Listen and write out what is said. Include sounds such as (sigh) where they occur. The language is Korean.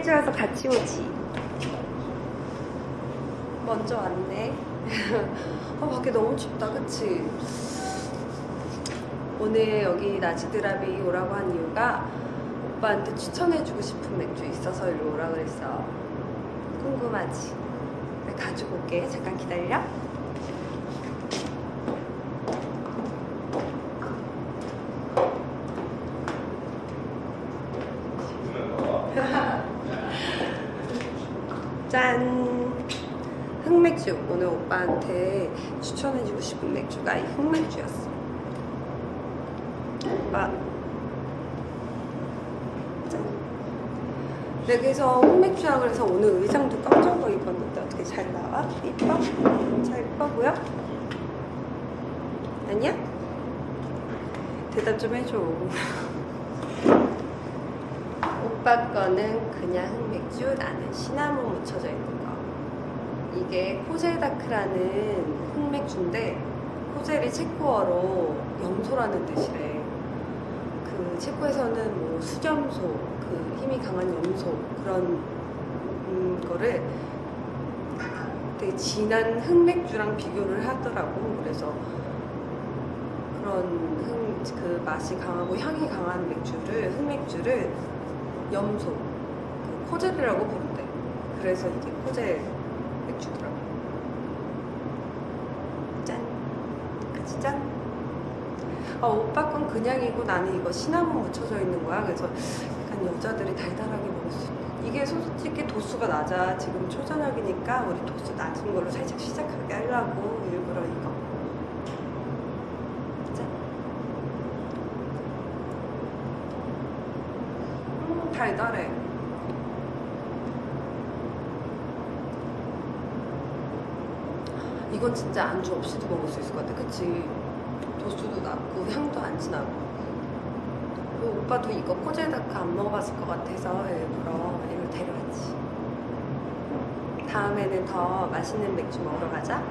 같이 오지. 먼저 왔네. 아, (laughs) 밖에 너무 춥다, 그치? 오늘 여기 나지드랍이 오라고 한 이유가 오빠한테 추천해주고 싶은 맥주 있어서 이리 오라 그랬어. 궁금하지? 가지고 올게. 잠깐 기다려. (laughs) 짠! 흑맥주. 오늘 오빠한테 추천해주고 싶은 맥주가 이 흑맥주였어. 오빠. 짠. 네, 그래서 흑맥주라 그래서 오늘 의상도 깜짝 거 입었는데 어떻게 잘 나와? 이뻐? 잘 이뻐 보여? 아니야? 대답 좀 해줘. (laughs) 오빠 거는 그냥 흑맥주, 나는 시나몬 묻혀져 있는 거. 이게 코젤다크라는 흑맥주인데 코젤이 체코어로 염소라는 뜻이래. 그 체코에서는 뭐 수점소, 그 힘이 강한 염소 그런 음, 거를 되게 진한 흑맥주랑 비교를 하더라고. 그래서 그런 흑, 그 맛이 강하고 향이 강한 맥주를 흑맥주를 염소, 그 코젤이라고 부른대. 그래서 이게 코젤 맥주더라고. 짠. 같이 짠. 아, 오빠 건 그냥이고 나는 이거 시나몬 묻혀져 있는 거야. 그래서 약간 여자들이 달달하게 먹을 수 있는. 이게 솔직히 도수가 낮아. 지금 초저녁이니까 우리 도수 낮은 걸로 살짝 시작하게 하려고 일부러 이거. 짠. 음, 달달해. 이건 진짜 안주 없이도 먹을 수 있을 것 같아. 그치? 도수도 낮고 향도 안 진하고. 그리고 오빠도 이거 코젤다크 안 먹어봤을 것 같아서 일부러 이걸 데려왔지. 다음에는 더 맛있는 맥주 먹으러 가자.